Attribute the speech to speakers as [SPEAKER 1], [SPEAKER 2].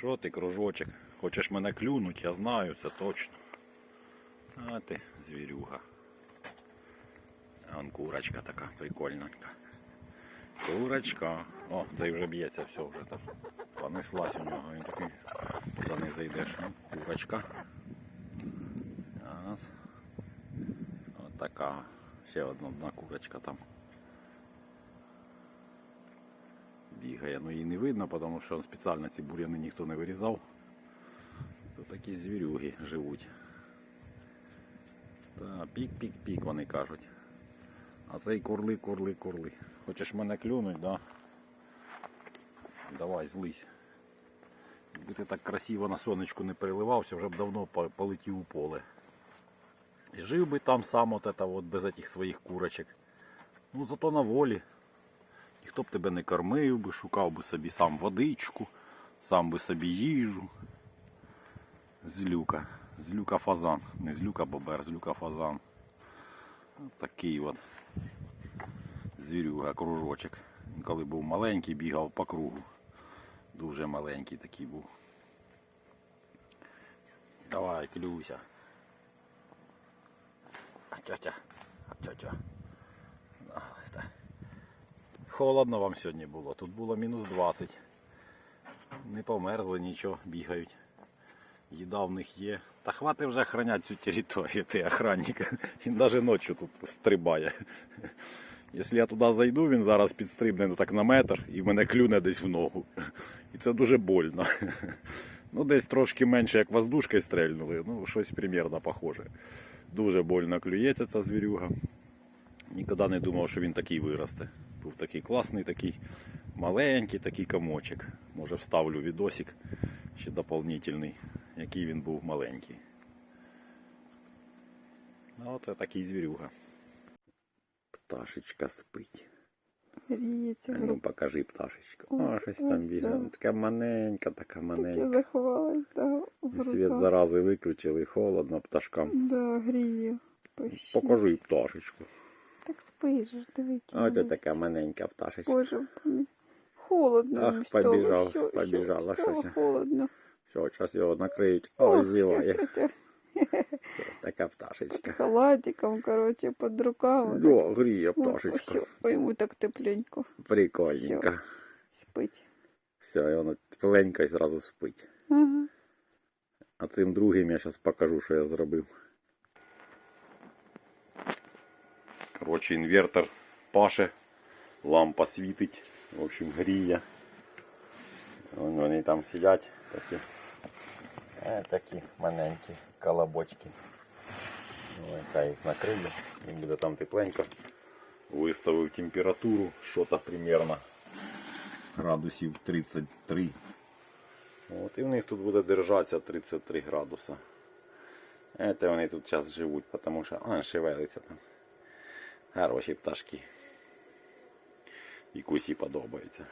[SPEAKER 1] Що ти, кружочок? Хочеш мене клюнуть, я знаю, це точно. А ти звірюга. Вон курочка така прикольненька. Курочка. О, цей вже б'ється, все вже там. Понеслась у нього. Він такий, туди не зайдеш. Ну, Курочка. Раз. От така. Ще одна, одна курочка там. Бігає, ну її не видно, тому що спеціально ці бур'яни ніхто не вирізав. Тут такі звірюги живуть. Та пік-пік-пік вони кажуть. А цей курли, курли, курли. Хочеш мене клюнуть, да? Давай, злись. Якби ти так красиво на сонечку не переливався, вже б давно полетів у поле. І жив би там сам от это от без этих своїх курочок. Ну зато на волі. Ніхто б тебе не кормив би, шукав би собі сам водичку, сам би собі їжу. Злюка. Злюка фазан. Не злюка бобер, злюка фазан. Такий от звірюга, кружочок. Коли був маленький, бігав по кругу. Дуже маленький такий був. Давай, клюся. Тя-тя. Тя-тя. Холодно вам сьогодні було. Тут було мінус 20. Не померзли, нічого, бігають. Їда в них є. Та хвати вже охранять цю територію, ти охранник. Він навіть ночі тут стрибає. Якщо я туди зайду, він зараз підстрибне ну, так на метр і мене клюне десь в ногу. І це дуже больно. Ну, десь трошки менше, як воздушкою стрельнули. Ну, щось примірно похоже. Дуже больно клюється ця звірюга. Ніколи не думав, що він такий виросте. Був такий класний, такий маленький такий комочок. Може вставлю відосик ще доповнительний, який він був маленький. Ну, оце такий звірюга. Пташечка спить.
[SPEAKER 2] Гріється
[SPEAKER 1] А ну покажи пташечку.
[SPEAKER 2] Ось,
[SPEAKER 1] О, щось там бігає.
[SPEAKER 2] да.
[SPEAKER 1] Така маленька, така
[SPEAKER 2] Так
[SPEAKER 1] маленька.
[SPEAKER 2] заховалась, да, в
[SPEAKER 1] Світ зарази виключили, холодно пташкам.
[SPEAKER 2] Да, грію. Тощі.
[SPEAKER 1] Покажи пташечку.
[SPEAKER 2] Так спиш, ж, диви, які
[SPEAKER 1] Ось така маленька пташечка.
[SPEAKER 2] Боже, холодно.
[SPEAKER 1] Ах, побіжав,
[SPEAKER 2] Що- що
[SPEAKER 1] побіжала,
[SPEAKER 2] стало
[SPEAKER 1] щось.
[SPEAKER 2] холодно.
[SPEAKER 1] Все, зараз його накриють. Ой, зіває. Така пташечка.
[SPEAKER 2] Халатиком, короче, під руками.
[SPEAKER 1] О, гріє пташечка.
[SPEAKER 2] ой, йому так тепленько.
[SPEAKER 1] Прикольненько.
[SPEAKER 2] Спить.
[SPEAKER 1] Все, і воно тепленько і зразу спить.
[SPEAKER 2] Ага.
[SPEAKER 1] А цим другим я зараз покажу, що я зробив. Коротше, інвертор паше, лампа світить, в общем, гріє. Вон вони там сидять, такі, е, такі маленькі колобочки. Хай їх накрию, їм буде там тепленько. Виставив температуру, що-то примерно градусів 33. От, і в них тут буде держатися 33 градуса. Це вони тут зараз живуть, тому що а, шевелиться там. Хороші пташки. І кусі подобається.